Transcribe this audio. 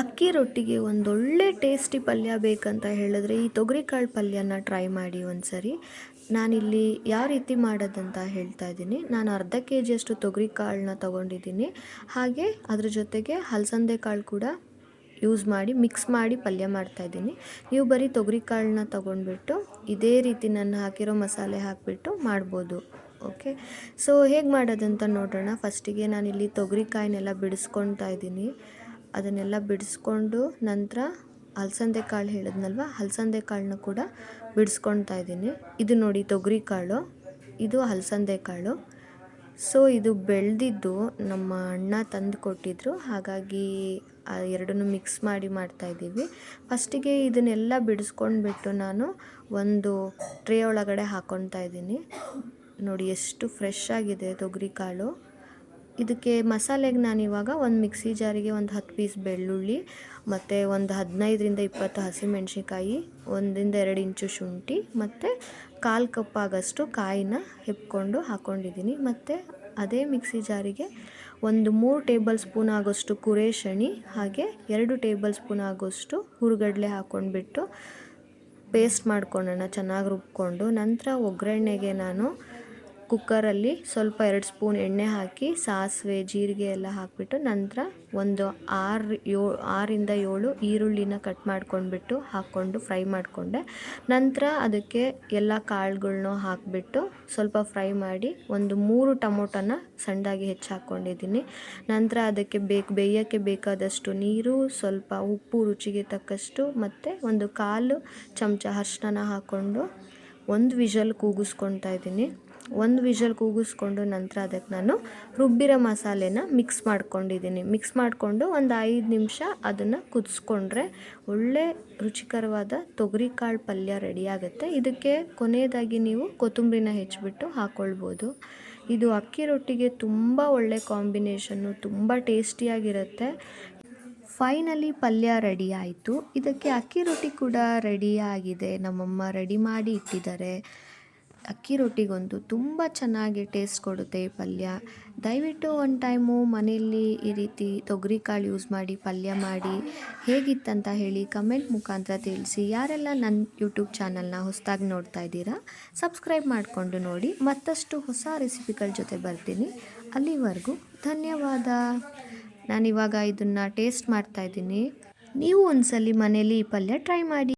ಅಕ್ಕಿ ರೊಟ್ಟಿಗೆ ಒಂದೊಳ್ಳೆ ಟೇಸ್ಟಿ ಪಲ್ಯ ಬೇಕಂತ ಹೇಳಿದ್ರೆ ಈ ತೊಗರಿಕಾಳು ಪಲ್ಯನ ಟ್ರೈ ಮಾಡಿ ಒಂದು ಸರಿ ನಾನಿಲ್ಲಿ ಯಾವ ರೀತಿ ಮಾಡೋದಂತ ಹೇಳ್ತಾ ಇದ್ದೀನಿ. ನಾನು ಅರ್ಧ ಕೆ ಜಿಯಷ್ಟು ತೊಗರಿಕಾಳನ್ನ ತೊಗೊಂಡಿದ್ದೀನಿ. ಹಾಗೆ ಅದ್ರ ಜೊತೆಗೆ ಹಲಸಂದೆ ಕಾಳು ಕೂಡ ಯೂಸ್ ಮಾಡಿ ಮಿಕ್ಸ್ ಮಾಡಿ ಪಲ್ಯ ಮಾಡ್ತಾ ಇದ್ದೀನಿ. ನೀವು ಬರೀ ತೊಗರಿಕಾಳನ್ನ ತೊಗೊಂಡ್ಬಿಟ್ಟು ಇದೇ ರೀತಿ ನಾನು ಹಾಕಿರೋ ಮಸಾಲೆ ಹಾಕಿಬಿಟ್ಟು ಮಾಡ್ಬೋದು. ಓಕೆ ಸೊ ಹೇಗೆ ಮಾಡೋದಂತ ನೋಡೋಣ. ಫಸ್ಟಿಗೆ ನಾನಿಲ್ಲಿ ತೊಗರಿಕಾಯಿನೆಲ್ಲ ಬಿಡಿಸ್ಕೊಳ್ತಾ ಇದ್ದೀನಿ. ಅದನ್ನೆಲ್ಲ ಬಿಡಿಸ್ಕೊಂಡು ನಂತರ ಅಲಸಂದೆ ಕಾಳು ಹೇಳಿದ್ನಲ್ವ? ಅಲಸಂದೆ ಕಾಳನ್ನ ಕೂಡ ಬಿಡಿಸ್ಕೊಳ್ತಾ ಇದ್ದೀನಿ. ಇದು ನೋಡಿ ತೊಗರಿ ಕಾಳು, ಇದು ಅಲಸಂದೆ ಕಾಳು. ಸೊ ಇದು ಬೆಳೆದಿದ್ದು ನಮ್ಮ ಅಣ್ಣ ತಂದು ಕೊಟ್ಟಿದ್ರು. ಹಾಗಾಗಿ ಎರಡನ್ನೂ ಮಿಕ್ಸ್ ಮಾಡಿ ಮಾಡ್ತಾಯಿದ್ದೀವಿ ಫಸ್ಟಿಗೆ ಇದನ್ನೆಲ್ಲ ಬಿಡಿಸ್ಕೊಂಡ್ಬಿಟ್ಟು ನಾನು ಒಂದು ಟ್ರೇ ಒಳಗಡೆ ಹಾಕ್ಕೊತಾ ಇದ್ದೀನಿ. ನೋಡಿ, ಎಷ್ಟು ಫ್ರೆಶ್ ಆಗಿದೆ ತೊಗರಿ ಕಾಳು. ಇದಕ್ಕೆ ಮಸಾಲೆಗೆ ನಾನು ಇವಾಗ ಒಂದು ಮಿಕ್ಸಿ ಜಾರಿಗೆ ಒಂದು ಹತ್ತು ಪೀಸ್ ಬೆಳ್ಳುಳ್ಳಿ, ಮತ್ತು ಒಂದು ಹದಿನೈದರಿಂದ ಇಪ್ಪತ್ತು ಹಸಿಮೆಣ್ಸಿನ್ಕಾಯಿ ಒಂದರಿಂದ ಎರಡು ಇಂಚು ಶುಂಠಿ, ಮತ್ತು ಕಾಲು ಕಪ್ಪಾಗಷ್ಟು ಕಾಯಿನ ಹೆಪ್ಕೊಂಡು ಹಾಕ್ಕೊಂಡಿದ್ದೀನಿ ಮತ್ತು ಅದೇ ಮಿಕ್ಸಿ ಜಾರಿಗೆ ಒಂದು ಮೂರು ಟೇಬಲ್ ಸ್ಪೂನ್ ಆಗೋಷ್ಟು ಕುರೇಶಣಿ, ಹಾಗೆ ಎರಡು ಟೇಬಲ್ ಸ್ಪೂನ್ ಆಗೋಷ್ಟು ಹುರುಗಡಲೆ ಹಾಕ್ಕೊಂಡ್ಬಿಟ್ಟು ಪೇಸ್ಟ್ ಮಾಡ್ಕೊಳ್ಳೋಣ, ಚೆನ್ನಾಗಿ ರುಬ್ಕೊಂಡು. ನಂತರ ಒಗ್ಗರಣೆಗೆ ನಾನು ಕುಕ್ಕರಲ್ಲಿ ಸ್ವಲ್ಪ ಎರಡು ಸ್ಪೂನ್ ಎಣ್ಣೆ ಹಾಕಿ, ಸಾಸಿವೆ, ಜೀರಿಗೆ ಎಲ್ಲ ಹಾಕಿಬಿಟ್ಟು ನಂತರ ಒಂದು ಆರು ಏಳು ಆರಿಂದ ಏಳು ಈರುಳ್ಳಿನ ಕಟ್ ಮಾಡ್ಕೊಂಡ್ಬಿಟ್ಟು ಹಾಕ್ಕೊಂಡು ಫ್ರೈ ಮಾಡಿಕೊಂಡೆ. ನಂತರ ಅದಕ್ಕೆ ಎಲ್ಲ ಕಾಳುಗಳನ್ನು ಹಾಕಿಬಿಟ್ಟು ಸ್ವಲ್ಪ ಫ್ರೈ ಮಾಡಿ ಒಂದು ಮೂರು ಟೊಮೊಟೊನ ಸಣ್ಣದಾಗಿ ಹೆಚ್ಚು ಹಾಕ್ಕೊಂಡಿದ್ದೀನಿ ನಂತರ ಅದಕ್ಕೆ ಬೇಕು, ಬೇಯೋಕ್ಕೆ ಬೇಕಾದಷ್ಟು ನೀರು, ಸ್ವಲ್ಪ ಉಪ್ಪು ರುಚಿಗೆ ತಕ್ಕಷ್ಟು ಮತ್ತು ಒಂದು ಕಾಲು ಚಮಚ ಅರ್ಶಿನ ಹಾಕ್ಕೊಂಡು ಒಂದು ವಿಷಲ್ ಕೂಗಿಸ್ಕೊತಾ ಇದ್ದೀನಿ. ಒಂದು ವಿಷಲ್ ಕೂಗಿಸ್ಕೊಂಡು ನಂತರ ಅದಕ್ಕೆ ನಾನು ರುಬ್ಬಿರೋ ಮಸಾಲೆನ ಮಿಕ್ಸ್ ಮಾಡ್ಕೊಂಡಿದ್ದೀನಿ. ಮಿಕ್ಸ್ ಮಾಡಿಕೊಂಡು ಒಂದು ಐದು ನಿಮಿಷ ಅದನ್ನು ಕುದಿಸ್ಕೊಂಡ್ರೆ ಒಳ್ಳೆ ರುಚಿಕರವಾದ ತೊಗರಿಕಾಳು ಪಲ್ಯ ರೆಡಿಯಾಗುತ್ತೆ ಇದಕ್ಕೆ ಕೊನೆಯದಾಗಿ ನೀವು ಕೊತ್ತಂಬರಿನ ಹೆಚ್ಚಿಬಿಟ್ಟು ಹಾಕ್ಕೊಳ್ಬೋದು ಇದು ಅಕ್ಕಿ ರೊಟ್ಟಿಗೆ ತುಂಬ ಒಳ್ಳೆ ಕಾಂಬಿನೇಷನ್ನು ತುಂಬ ಟೇಸ್ಟಿಯಾಗಿರುತ್ತೆ. ಫೈನಲಿ ಪಲ್ಯ ರೆಡಿ ಆಯಿತು. ಇದಕ್ಕೆ ಅಕ್ಕಿ ರೊಟ್ಟಿ ಕೂಡ ರೆಡಿ ಆಗಿದೆ. ನಮ್ಮಮ್ಮ ರೆಡಿ ಮಾಡಿ ಇಟ್ಟಿದ್ದಾರೆ. ಅಕ್ಕಿ ರೊಟ್ಟಿಗಂತೂ ತುಂಬ ಚೆನ್ನಾಗಿ ಟೇಸ್ಟ್ ಕೊಡುತ್ತೆ ಈ ಪಲ್ಯ. ದಯವಿಟ್ಟು ಒನ್ ಟೈಮು ಮನೆಯಲ್ಲಿ ಈ ರೀತಿ ತೊಗರಿ ಕಾಳು ಯೂಸ್ ಮಾಡಿ, ಪಲ್ಯ ಮಾಡಿ ಹೇಗಿತ್ತಂತ ಹೇಳಿ ಕಮೆಂಟ್ ಮುಖಾಂತರ ತಿಳಿಸಿ. ಯಾರೆಲ್ಲ ನನ್ನ ಯೂಟ್ಯೂಬ್ ಚಾನಲ್ನ ಹೊಸದಾಗಿ ನೋಡ್ತಾ ಇದ್ದೀರಾ ಸಬ್ಸ್ಕ್ರೈಬ್ ಮಾಡಿಕೊಂಡು ನೋಡಿ. ಮತ್ತಷ್ಟು ಹೊಸ ರೆಸಿಪಿಗಳ ಜೊತೆ ಬರ್ತೀನಿ. ಅಲ್ಲಿವರೆಗೂ ಧನ್ಯವಾದ. ನಾನಿವಾಗ ಇದನ್ನು ಟೇಸ್ಟ್ ಮಾಡ್ತಾಯಿದ್ದೀನಿ ನೀವು ಒಂದ್ಸಲಿ ಮನೇಲಿ ಈ ಪಲ್ಯ ಟ್ರೈ ಮಾಡಿ.